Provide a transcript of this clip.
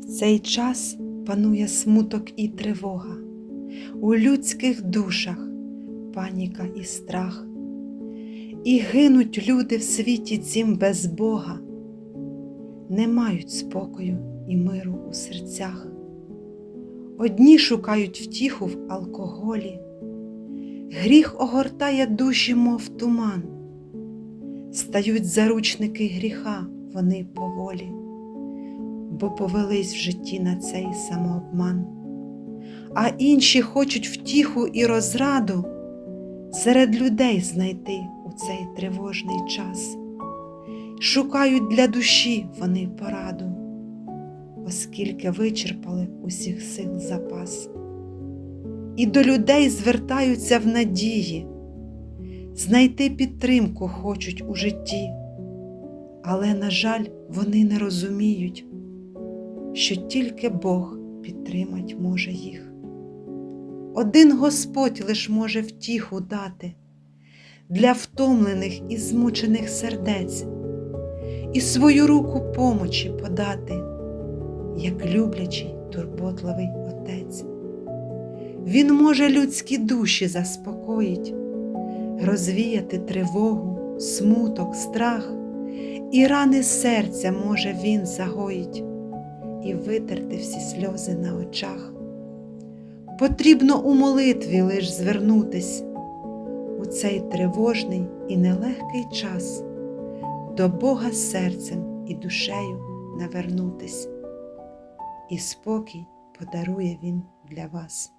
В цей час панує смуток і тривога, у людських душах паніка і страх, і гинуть люди в світі цім без Бога, не мають спокою і миру у серцях. Одні шукають втіху в алкоголі, гріх огортає душі, мов туман, стають заручники гріха вони поволі, бо повелись в житті на цей самообман, а інші хочуть втіху і розраду серед людей знайти у цей тривожний час, шукають для душі вони пораду оскільки вичерпали усіх сил запас. І до людей звертаються в надії, знайти підтримку хочуть у житті, але, на жаль, вони не розуміють, що тільки Бог підтримать може їх. Один Господь лиш може втіху дати для втомлених і змучених сердець і свою руку помочі подати як люблячий турботливий отець. Він може людські душі заспокоїть, розвіяти тривогу, смуток, страх, і рани серця може він загоїть і витерти всі сльози на очах. Потрібно у молитві лиш звернутись у цей тривожний і нелегкий час до Бога серцем і душею навернутись і спокій подарує Він для вас.